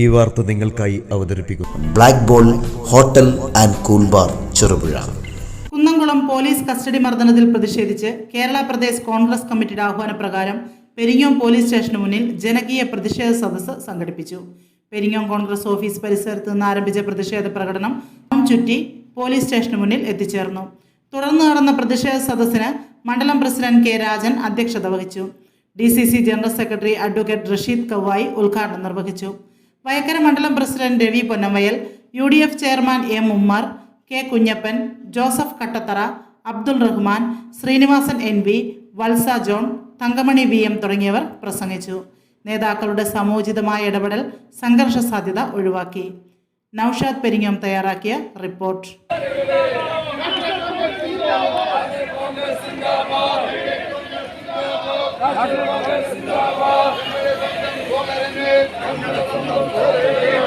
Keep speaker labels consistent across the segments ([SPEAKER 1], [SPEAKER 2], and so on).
[SPEAKER 1] ഈ വാർത്ത നിങ്ങൾക്കായി അവതരിപ്പിക്കുന്നു
[SPEAKER 2] black ball hotel and cool bar Cherupuzha
[SPEAKER 3] Kunnamkulam police custody മർദ്ദനത്തിൽ പ്രതിഷേധിച്ച് കേരള പ്രദേശ് കോൺഗ്രസ് കമ്മിറ്റിയുടെ ആഹ്വാനപ്രകാരം പെരിങ്ങോം പോലീസ് സ്റ്റേഷന് മുന്നിൽ ജനകീയ പ്രതിഷേധ സദസ്സ് സംഘടിപ്പിച്ചു. പെരിങ്ങോം കോൺഗ്രസ് ഓഫീസ് പരിസരത്ത് നിന്ന് ആരംഭിച്ച പ്രതിഷേധ പ്രകടനം ചുറ്റി പോലീസ് സ്റ്റേഷന് മുന്നിൽ എത്തിച്ചേർന്നു. തുടർന്ന് നടന്ന പ്രതിഷേധ സദസ്സിന് മണ്ഡലം പ്രസിഡന്റ് കെ രാജൻ അധ്യക്ഷത വഹിച്ചു. D C C general secretary advocate Rasheed Kavayi ഉദ്ഘാടനം നിർവഹിച്ചു. വയക്കര മണ്ഡലം president Ravi Ponnamayal U D F chairman M Ummer K Kunjappan Joseph Kattathara Abdul Rahman Srinivasan N V Valsa John Thankamani V M തുടങ്ങിയവർ പ്രസംഗിച്ചു. നേതാക്കളുടെ സമോചിതമായ ഇടപെടൽ സംഘർഷ സാധ്യത ഒഴിവാക്കി. നൌഷാദ് പെരിങ്ങോം തയ്യാറാക്കിയ റിപ്പോർട്ട്.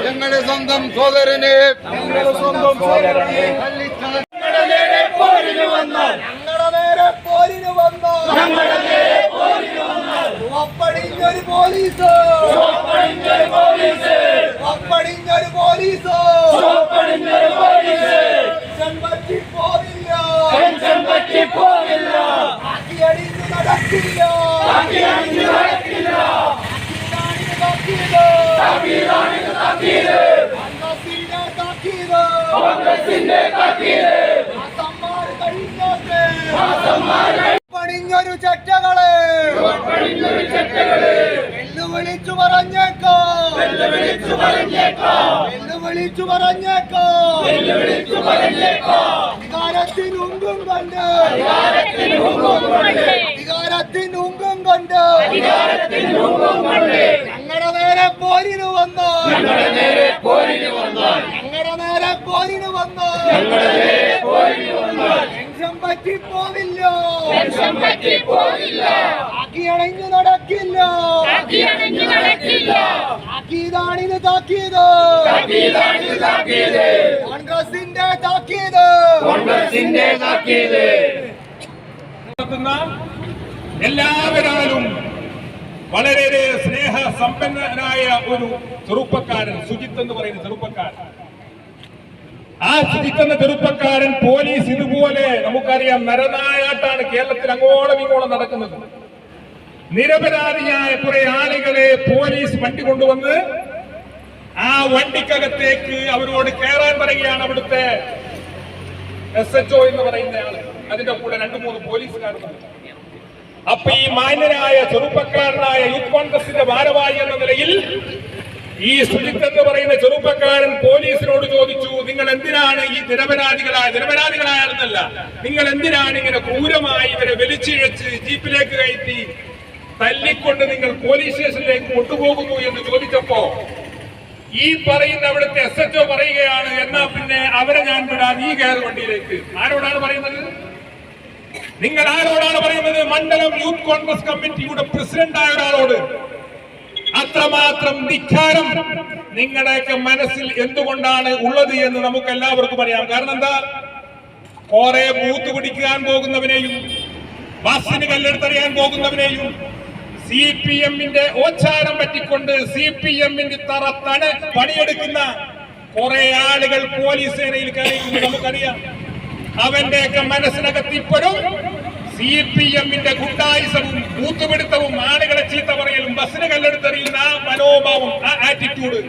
[SPEAKER 4] ഞങ്ങളുടെ സ്വന്തം സോദരനെ ഞങ്ങളുടെ സ്വന്തം സോദരനെ ഞങ്ങളുടെ നേരെ പോരിന് വന്നാൽ പോലീസ് അപ്പടിഞ്ഞൊരു പോലീസ് പോവില്ല നടക്കില്ല പണിഞ്ഞൊരു ചട്ടകളെ വെല്ലുവിളിച്ചു പറഞ്ഞേക്കോ. വെല്ലുവിളിച്ചു പറഞ്ഞേക്കോ. അധികാരത്തിനുങ്കും കണ്ട്. അധികാരത്തിനുങ്കും കണ്ട്. അധികാരത്തിനുങ്കും നേരെ വന്നു. ടെൻഷൻ പറ്റി പോവില്ല ആക്കി അണഞ്ഞു നടക്കില്ല. താക്കീതാണിത് താക്കീത്. കോൺഗ്രസിന്റെ താക്കീത്.
[SPEAKER 5] നടത്തുന്ന എല്ലാവരാലും വളരെ സ്നേഹ സമ്പന്നനായ ഒരു ചെറുപ്പക്കാരൻ സുജിത്ത് എന്ന് പറയുന്ന ചെറുപ്പക്കാരൻ. ആ ചിരിക്കുന്ന ചെറുപ്പക്കാരൻ പോലീസ് ഇതുപോലെ നമുക്കറിയാം നരനായാട്ടാണ് കേരളത്തിൽ അങ്ങോളം ഇങ്ങോളം നടക്കുന്നത്. നിരപരാധിയായ കുറെ ആളുകളെ പോലീസ് വണ്ടി കൊണ്ടുവന്ന് ആ വണ്ടിക്കകത്തേക്ക് അവരോട് കയറാൻ പറയുകയാണ് അവിടുത്തെ എസ് എച്ച് ഒ എന്ന് പറയുന്ന ആൾ. അതിന്റെ കൂടെ രണ്ടു മൂന്ന് പോലീസുകാരുണ്ട് അപ്പൊ ഈ മാന്യനായ ചെറുപ്പക്കാരനായ യൂത്ത് കോൺഗ്രസിന്റെ ഭാരവാഹി എന്ന നിലയിൽ ഈ സുജിത്ത് എന്ന് പറയുന്ന ചെറുപ്പക്കാരൻ നിങ്ങൾ എന്തിനാണ് ഈ നിരപരാധികളായ നിരപരാധികളായാലെന്നല്ല നിങ്ങൾ എന്തിനാണ് ഇങ്ങനെ ക്രൂരമായി ഇവരെ വലിച്ചിഴച്ച് ജീപ്പിലേക്ക് കയറ്റി തല്ലിക്കൊണ്ട് നിങ്ങൾ പോലീസ് സ്റ്റേഷനിലേക്ക് കൊണ്ടുപോകുന്നു എന്ന് ചോദിച്ചപ്പോ ഈ പറയുന്ന അവിടുത്തെ എസ് എച്ച് ഒ പറയുകയാണ് എന്നാ പിന്നെ അവരെ ഞാൻ വിടാൻ ഈ കയറ് വണ്ടിയിലേക്ക് ആരോടാണ് പറയുന്നത്? നിങ്ങൾ ആരോടാണ് പറയുന്നത്? മണ്ഡലം യൂത്ത് കോൺഗ്രസ് കമ്മിറ്റിയുടെ പ്രസിഡന്റായ ഒരാളോട്. അത്രമാത്രം ധിക്കാരം നിങ്ങളുടെയൊക്കെ മനസ്സിൽ എന്തുകൊണ്ടാണ് ഉള്ളത് എന്ന് നമുക്ക് എല്ലാവർക്കും അറിയാം. കാരണം എന്താ? കുറെ ബൂത്ത് പിടിക്കാൻ പോകുന്നവനെയും ബസ്സിന് കല്ലെടുത്തറിയാൻ പോകുന്നവനെയും സി പി എമ്മിന്റെ ഓച്ചാരം പറ്റിക്കൊണ്ട് സി പി എമ്മിന്റെ തറ തണ പണിയെടുക്കുന്ന കുറെ ആളുകൾ പോലീസ് സേനയിൽ കഴിയുന്നു നമുക്കറിയാം. അവന്റെയൊക്കെ മനസ്സിനകത്ത് ഇപ്പോഴും സി പി എമ്മിന്റെ ഗുണ്ടായുസവും കൂത്തുപിടുത്തവും ആളുകളെ ചീത്ത പറയലും ബസ്സിന് കല്ലെടുത്തെറിയുന്ന ആ മനോഭാവം ആ ആറ്റിറ്റ്യൂഡ്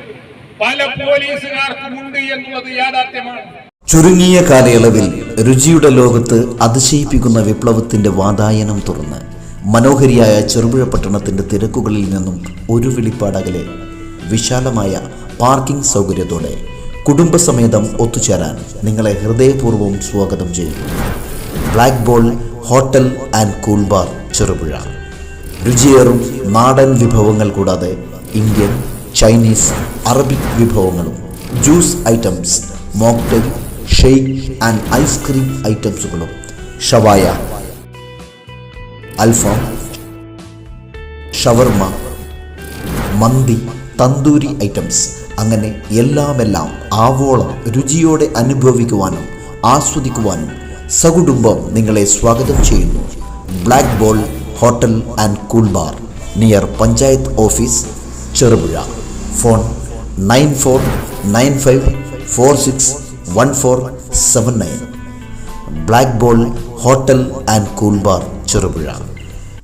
[SPEAKER 5] പല പോലീസുകാർക്കും ഉണ്ട് എന്നുള്ളത് യാഥാർത്ഥ്യമാണ്.
[SPEAKER 2] ചുരുങ്ങിയ കാലയളവിൽ രുചിയുടെ ലോകത്ത് അതിശയിപ്പിക്കുന്ന വിപ്ലവത്തിന്റെ വാതായനം തുറന്ന് മനോഹരിയായ ചെറുപുഴ പട്ടണത്തിന്റെ തിരക്കുകളിൽ നിന്നും ഒരു വിളിപ്പാടകലെ വിശാലമായ പാർക്കിംഗ് സൗകര്യത്തോടെ കുടുംബസമേതം ഒത്തുചേരാൻ നിങ്ങളെ ഹൃദയപൂർവം സ്വാഗതം ചെയ്യുന്നു. Black ball hotel and cool bar Cherupuzha. രുചിയേറും നാടൻ വിഭവങ്ങൾ കൂടാതെ ഇന്ത്യൻ ചൈനീസ് അറബിക് വിഭവങ്ങളും juice items mocktail shake and ice cream ഐറ്റംസുകളും. Shawaya alfaham shawarma mandi tandoori items. അങ്ങനെ എല്ലാമെല്ലാം ആവോളം രുചിയോടെ അനുഭവിക്കുവാനും ആസ്വദിക്കുവാനും സകുടുംബം നിങ്ങളെ സ്വാഗതം ചെയ്യുന്നു. Black ball hotel and cool bar near panchayat office Cherupuzha phone nine four nine five four six one four seven nine black ball hotel and cool bar Cherupuzha